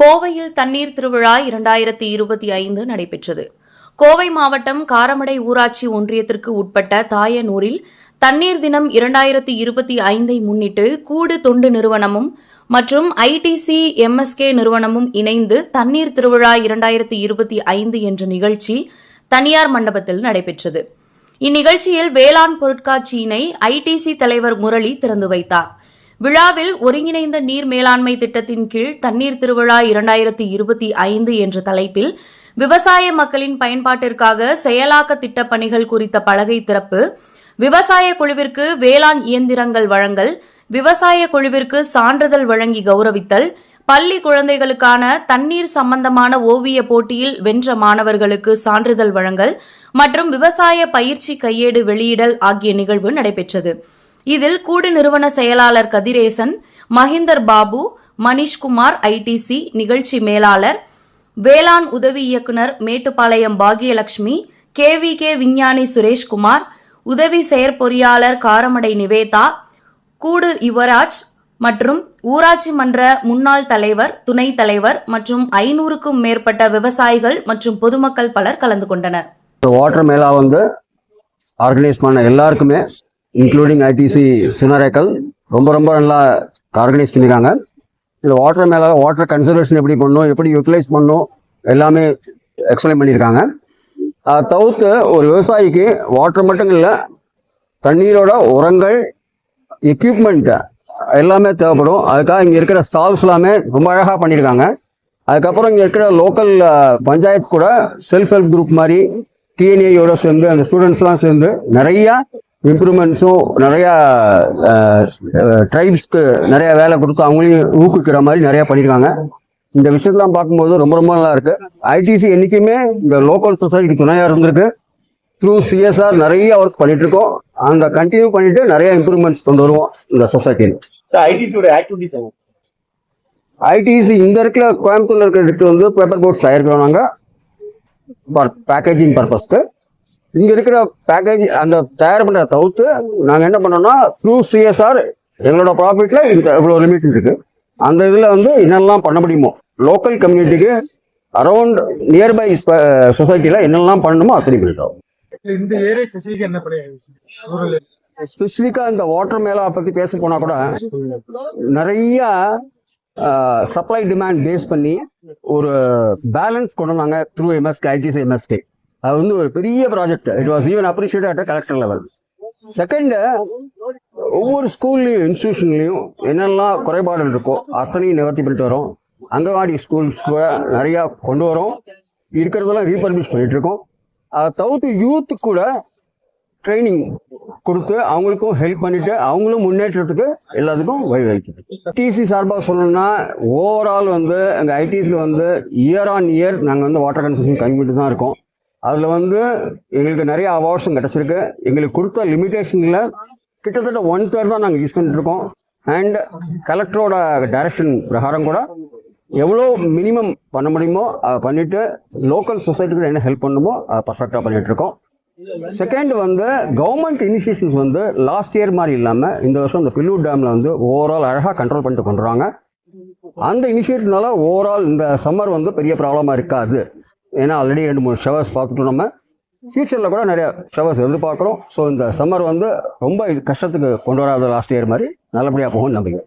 கோவையில் தண்ணீர் திருவிழா இரண்டாயிரத்தி இருபத்தி ஐந்து நடைபெற்றது. கோவை மாவட்டம் காரமடை ஊராட்சி ஒன்றியத்திற்கு உட்பட்ட தாயனூரில் தண்ணீர் தினம் இரண்டாயிரத்தி இருபத்தி ஐந்தை முன்னிட்டு கூடு தொண்டு நிறுவனமும் மற்றும் ஐடிசி எம்எஸ்கே நிறுவனமும் இணைந்து தண்ணீர் திருவிழா இரண்டாயிரத்தி இருபத்தி ஐந்து என்ற நிகழ்ச்சி தனியார் மண்டபத்தில் நடைபெற்றது. இந்நிகழ்ச்சியில் வேளாண் பொருட்காட்சியினை ஐடிசி தலைவர் முரளி திறந்து வைத்தார். விழாவில் ஒருங்கிணைந்த நீர் மேலாண்மை திட்டத்தின் கீழ் தண்ணீர் திருவிழா இரண்டாயிரத்தி இருபத்தி ஐந்து என்ற தலைப்பில் விவசாய மக்களின் பயன்பாட்டிற்காக செயலாக்க திட்டப் பணிகள் குறித்த பலகை திறப்பு விவசாய குழுவிற்கு வேளாண் இயந்திரங்கள் வழங்கல் விவசாய குழுவிற்கு சான்றிதழ் வழங்கி கௌரவித்தல் பள்ளி குழந்தைகளுக்கான தண்ணீர் சம்பந்தமான ஓவிய போட்டியில் வென்ற மாணவர்களுக்கு சான்றிதழ் வழங்கல் மற்றும் விவசாய பயிற்சி கையேடு வெளியிடல் ஆகிய நிகழ்வு நடைபெற்றது. இதில் கூடு நிறுவன செயலாளர் கதிரேசன் மஹிந்தர் பாபு மணிஷ்குமார் ஐடிசி நிகழ்ச்சி மேலாளர் வேளாண் உதவி இயக்குனர் மேட்டுப்பாளையம் பாகியலட்சுமி கே விகே விஞ்ஞானி சுரேஷ்குமார் உதவி செயற்பொறியாளர் காரமடை நிவேதா கூடு யுவராஜ் மற்றும் ஊராட்சி மன்ற முன்னாள் தலைவர் துணைத் தலைவர் மற்றும் ஐநூறுக்கும் மேற்பட்ட விவசாயிகள் மற்றும் பொதுமக்கள் பலர் கலந்து கொண்டனர். ஓட்டர் மேலா வந்து ஆர்கனைஸ் பண்ண எல்லாருக்குமே இன்க்ளூடிங் ஐடிசி சினரேக்கல் ரொம்ப ரொம்ப நல்லா ஆர்கனைஸ் பண்ணியிருக்காங்க இல்லை வாட்டர் மேலே வாட்டர் கன்சர்வேஷன் எப்படி பண்ணணும் எப்படி யூட்டிலைஸ் பண்ணும் எல்லாமே எக்ஸ்பிளைன் பண்ணியிருக்காங்க அதை தவிர்த்து ஒரு விவசாயிக்கு வாட்டர் மட்டும் இல்லை தண்ணீரோட உரங்கள் எக்யூப்மெண்ட்டு எல்லாமே தேவைப்படும். அதுக்காக இங்கே இருக்கிற ஸ்டால்ஸ் எல்லாமே ரொம்ப அழகாக பண்ணியிருக்காங்க அதுக்கப்புறம் இங்கே இருக்கிற லோக்கல் பஞ்சாயத்து கூட செல்ஃப் ஹெல்ப் குரூப் மாதிரி டிஎன்ஏயோட சேர்ந்து அந்த ஸ்டூடெண்ட்ஸ்லாம் சேர்ந்து நிறையா இம்ப்ரூவ்மெண்ட்ஸும் நிறையா ட்ரைப்ஸ்க்கு நிறைய வேலை கொடுத்து அவங்களையும் ஊக்குவிக்கிற மாதிரி நிறையா பண்ணியிருக்காங்க. இந்த விஷயத்தெல்லாம் பார்க்கும்போது ரொம்ப ரொம்ப நல்லா இருக்கு. ஐடிசி என்றைக்குமே இந்த லோக்கல் சொசைட்டிக்கு துணையாக இருந்திருக்கு. த்ரூ சிஎஸ்ஆர் நிறைய ஒர்க் பண்ணிட்டு இருக்கோம் அந்த கண்டினியூ பண்ணிட்டு நிறைய இம்ப்ரூவ்மெண்ட்ஸ் கொண்டு வருவோம் இந்த சொசைட்டியில் சார் ஐடிசியோட ஆக்டிவிட்டிஸ் ஐடிசி இந்த இருக்கிற கோயம்புத்தூர்ல இருக்கிற வந்து பேப்பர் போட்ஸ் தயாரிக்கிறோம் நாங்கள் பேக்கேஜிங் பர்பஸ்க்கு இங்கே இருக்கிற பேக்கேஜ் அந்த தயார் பண்ணுற தவிர்த்து நாங்கள் என்ன பண்ணோம்னா த்ரூ சிஎஸ்ஆர் எங்களோட ப்ராஃபிட்டில் இந்த இவ்வளோ லிமிட் இருக்கு. அந்த இதில் வந்து என்னெல்லாம் பண்ண முடியுமோ லோக்கல் கம்யூனிட்டிக்கு அரௌண்ட் நியர்பை சொசைட்டியில் என்னெல்லாம் பண்ணணுமோ அத்தனை பண்ணிட்டோம் இந்த ஏரியா ஸ்பெசிஃபிக் என்ன பண்ணி ஸ்பெசிஃபிக்காக இந்த வாட்டர் மேலா பற்றி பேச போனால் கூட நிறைய சப்ளை டிமாண்ட் பேஸ் பண்ணி ஒரு பேலன்ஸ் கொண்டு வந்தாங்க த்ரூ எம்எஸ்கே ஐடிசி எம்எஸ்கே அது வந்து ஒரு பெரிய project it was even appreciate at collector level second ஒவ்வொரு ஸ்கூல்லையும் இன்ஸ்டியூஷன்லையும் என்னெல்லாம் குறைபாடுகள் இருக்கோ அத்தனையும் நிவர்த்தி பண்ணிட்டு வரோம். அங்கன்வாடி ஸ்கூல்ஸ் கூட நிறையா கொண்டு வரோம். இருக்கிறதெல்லாம் ரீபர்மிஷ் பண்ணிட்டு இருக்கோம். அதை தவிர்த்து யூத்து கூட ட்ரைனிங் கொடுத்து அவங்களுக்கும் ஹெல்ப் பண்ணிட்டு அவங்களும் முன்னேற்றத்துக்கு எல்லாத்துக்கும் வழிவகுக்குது டிசி சார்பாக சொல்லணும்னா ஓவரால் வந்து எங்கள் ஐடிஸில் வந்து இயர் ஆன் இயர் நாங்கள் வந்து வாட்டர் கன்சர்வேஷன் கம்மிட்டு தான் இருக்கோம். அதில் வந்து எங்களுக்கு நிறைய அவார்ட்ஸும் கிடச்சிருக்கு. எங்களுக்கு கொடுத்த லிமிட்டேஷனில் கிட்டத்தட்ட ஒன் தேர்ட் தான் நாங்கள் யூஸ் பண்ணிட்டுருக்கோம். அண்ட் கலெக்டரோட டைரக்ஷன் பிரகாரம் கூட எவ்வளோ மினிமம் பண்ண முடியுமோ அதை பண்ணிவிட்டு லோக்கல் சொசைட்டிக்கு என்ன ஹெல்ப் பண்ணுமோ அதை பர்ஃபெக்டாக பண்ணிகிட்ருக்கோம் செகண்ட் வந்து கவர்மெண்ட் இனிஷியேஷன்ஸ் வந்து லாஸ்ட் இயர் மாதிரி இல்லாமல் இந்த வருஷம் இந்த பில்லூர் டேமில் வந்து ஓவரால் அழகாக கண்ட்ரோல் பண்ணிட்டு பண்ணுறாங்க அந்த இனிஷியேட்டிவ்னால ஓவரால் இந்த சம்மர் வந்து பெரிய ப்ராப்ளமாக இருக்காது. ஏன்னா ஆல்ரெடி ரெண்டு மூணு ஷவர்ஸ் பார்த்துட்டோம் நம்ம. ஃப்யூச்சரில் கூட நிறையா ஷவர்ஸ் எதிர்பார்க்குறோம். ஸோ இந்த சம்மர் வந்து ரொம்ப இது கஷ்டத்துக்கு கொண்டு வராத லாஸ்ட் இயர் மாதிரி நல்லபடியாக போகும் நம்பிக்கை